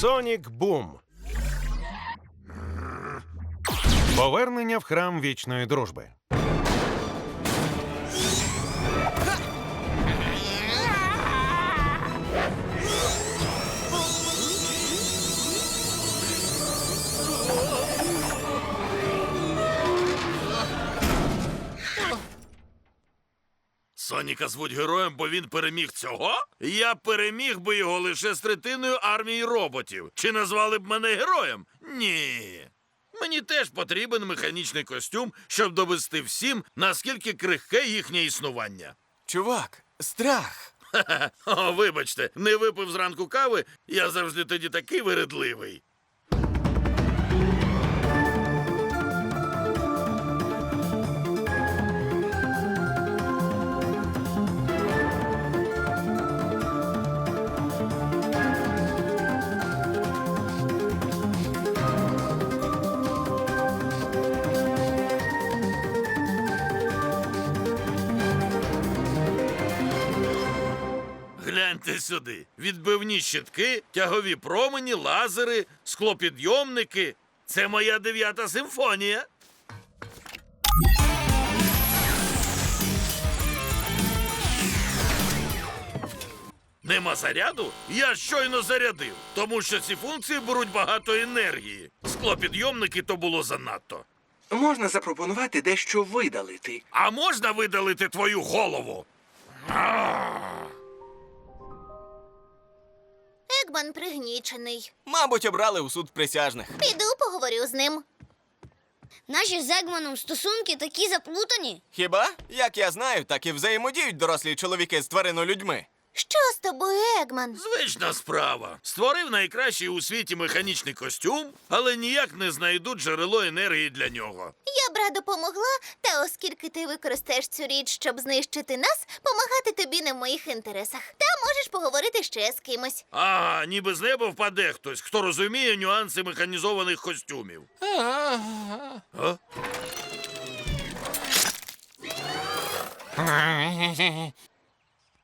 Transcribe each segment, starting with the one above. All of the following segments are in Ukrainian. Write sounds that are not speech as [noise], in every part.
Сонік Бум. Повернення в храм вічної дружби. Соніка звуть героєм, бо він переміг цього? Я переміг би його лише з третиною армії роботів. Чи назвали б мене героєм? Ні. Мені теж потрібен механічний костюм, щоб довести всім, наскільки крихке їхнє існування. Чувак, страх. Ха-ха. О, вибачте, не випив зранку кави, я завжди тоді такий виредливий. Гляньте сюди. Відбивні щитки, тягові промені, лазери, склопідйомники. Це моя дев'ята симфонія. Нема заряду? Я щойно зарядив, тому що ці функції беруть багато енергії. Склопідйомники то було занадто. Можна запропонувати дещо видалити. А можна видалити твою голову? Егман пригнічений. Мабуть, обрали у суд присяжних. Піду поговорю з ним. Наші з Егманом стосунки такі заплутані. Хіба? Як я знаю, так і взаємодіють дорослі чоловіки з тваринолюдьми. Що з тобою, Егман? Звична справа. Створив найкращий у світі механічний костюм, але ніяк не знайдуть джерело енергії для нього. Я б радо помогла, та оскільки ти використаєш цю річ, щоб знищити нас, помагати тобі не в моїх інтересах. Та можеш поговорити ще з кимось. Ага, ніби з неба впаде хтось, хто розуміє нюанси механізованих костюмів. А? [laughs]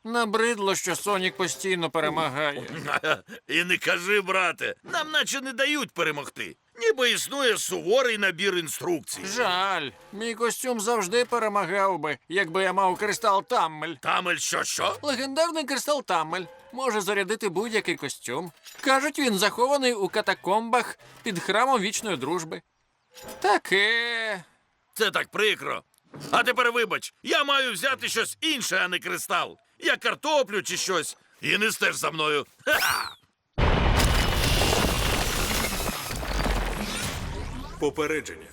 Набридло, що Сонік постійно перемагає. [laughs] І не кажи, брате, нам наче не дають перемогти. Ніби існує суворий набір інструкцій. Жаль, мій костюм завжди перемагав би, якби я мав кристал Таммель. Тамель що що? Легендарний кристал Таммель може зарядити будь-який костюм. Кажуть, він захований у катакомбах під храмом вічної дружби. Таке. Це так прикро. А тепер вибач, я маю взяти щось інше, а не кристал. Я картоплю чи щось. І не стеж за мною. Ха-ха! Попередження.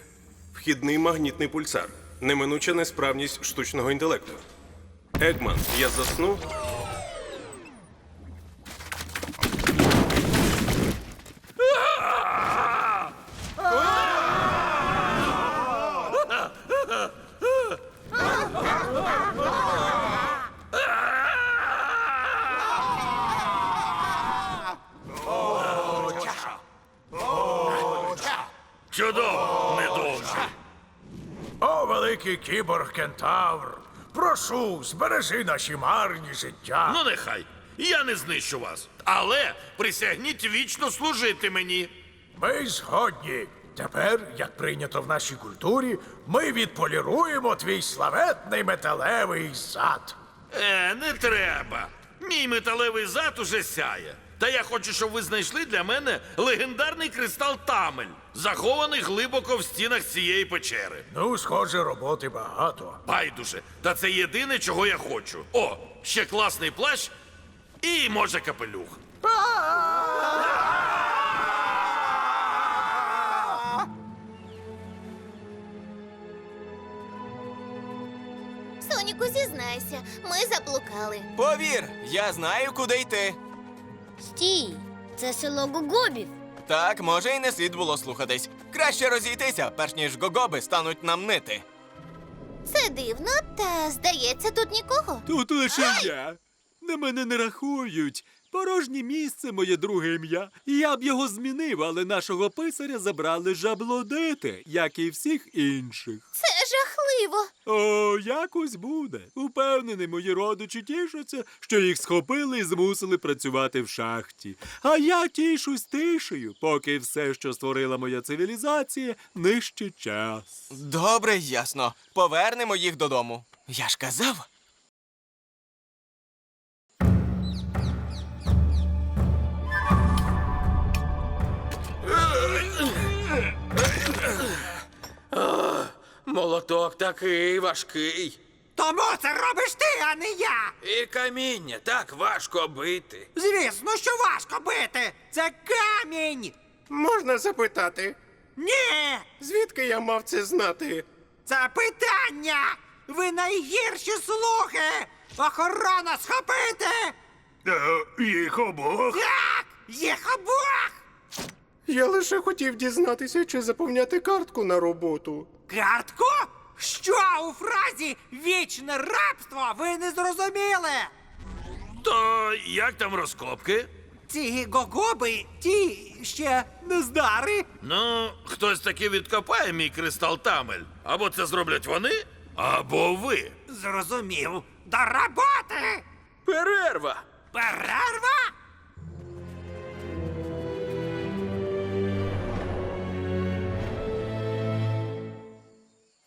Вхідний магнітний пульсар. Неминуча несправність штучного інтелекту. Егман, я засну. Чудово, недовже. О, великий кіборг кентавр! Прошу, збережи наші марні життя. Ну, нехай. Я не знищу вас. Але присягніть вічно служити мені. Ми згодні. Тепер, як прийнято в нашій культурі, ми відполіруємо твій славетний металевий зад. Е, не треба. Мій металевий зад уже сяє. Та я хочу, щоб ви знайшли для мене легендарний кристал Тамель, захований глибоко в стінах цієї печери. Ну, схоже, роботи багато. Байдуже. Та це єдине, чого я хочу. О, ще класний плащ і може капелюх. Соніку, зізнайся, ми заблукали. Повір, я знаю, куди йти. Стій, це село Гугобів. Так, може, і не слід було слухатись. Краще розійтися, перш ніж гогоби стануть нам нити. Це дивно, та здається, тут нікого. Тут лише я. На мене не рахують. Порожнє місце моє друге ім'я. Я б його змінив, але нашого писаря забрали жаблодити, як і всіх інших. Це жахливо. О, якось буде. Упевнений, мої родичі тішаться, що їх схопили і змусили працювати в шахті. А я тішусь тишею, поки все, що створила моя цивілізація, нищить час. Добре, ясно. Повернемо їх додому. Я ж казав. Молоток такий важкий. Тому це робиш ти, а не я. І каміння так важко бити. Звісно, що важко бити. Це камінь. Можна запитати, Ні, звідки я мав це знати? це питання. Ви найгірші слуги. Охорона схопити. Е, їх обох. Так, їх обох. Я лише хотів дізнатися, чи заповняти картку на роботу. Картку? Що у фразі вічне рабство ви не зрозуміли? То як там розкопки? Ці гогоби, ті ще нездари. Ну, хтось таки відкопає мій кристал Тамель. Або це зроблять вони, або ви. Зрозумів. До роботи! Перерва! Перерва?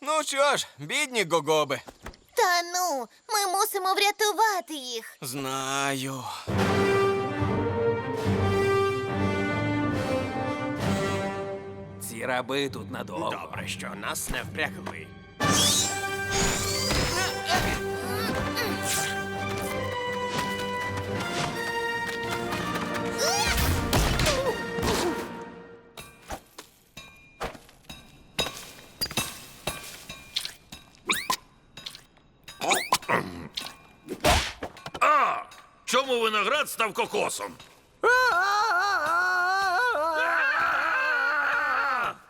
Ну що ж, бідні гогоби. Та ну, ми мусимо врятувати їх. Знаю. Ці раби тут надовго. Добре, що нас не впрягли. Виноград став кокосом?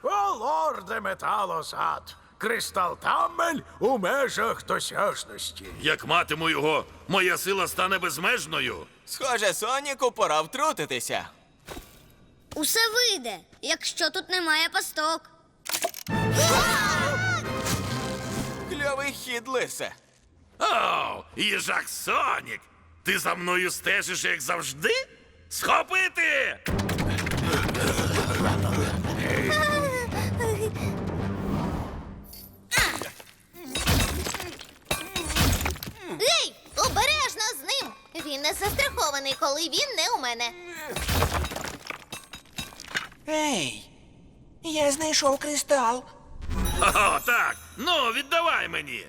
О, лорде металосад! Кристал Таммель у межах досяжності. Як матиму його, моя сила стане безмежною. Схоже, Соніку пора втрутитися. Усе вийде, якщо тут немає пасток. Кльовий хід, лисе. Оу, їжак Сонік! Ти за мною стежиш, як завжди? Схопити! Ей, обережно з ним! Він не застрахований, коли він не у мене. Ей, я знайшов кристал. О, так. Ну, віддавай мені.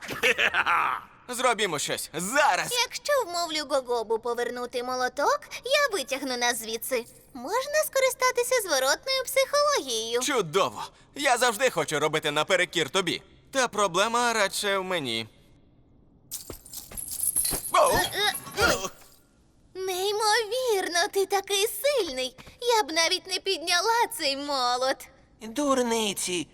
Хе-хе-ха. Зробімо щось. Зараз. Якщо вмовлю Гогобу повернути молоток, я витягну нас звідси. Можна скористатися зворотною психологією. Чудово. Я завжди хочу робити наперекір тобі. Та проблема радше в мені. Оу! Неймовірно, ти такий сильний. Я б навіть не підняла цей молот. Дурниці,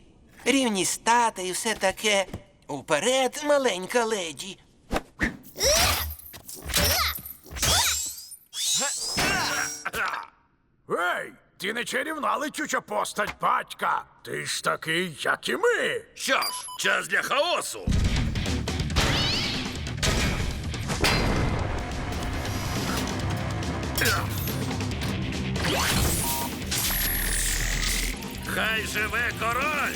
рівні стати і все таке. Уперед, маленька леді. Ти не чарівна летюча постать, батька. Ти ж такий, як і ми. Що ж, час для хаосу. Хай живе король!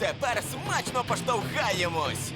Тепер смачно поштовхаємось.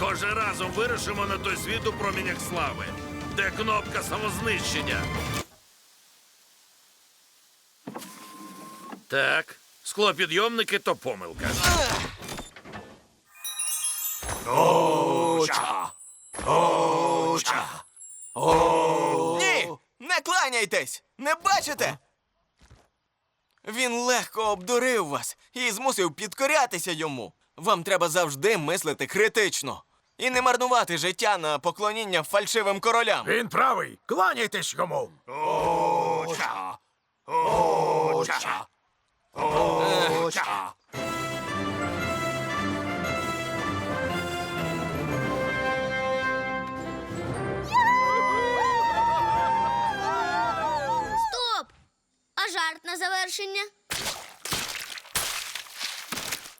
Схоже, разом вирушимо на той світ у промінях слави, де кнопка самознищення. Так, склопідйомники то помилка. Ні! Не кланяйтесь! Не бачите? Він легко обдурив вас і змусив підкорятися йому. Вам треба завжди мислити критично і не марнувати життя на поклоніння фальшивим королям. Він правий. Кланяйтесь йому. Стоп! А жарт на завершення?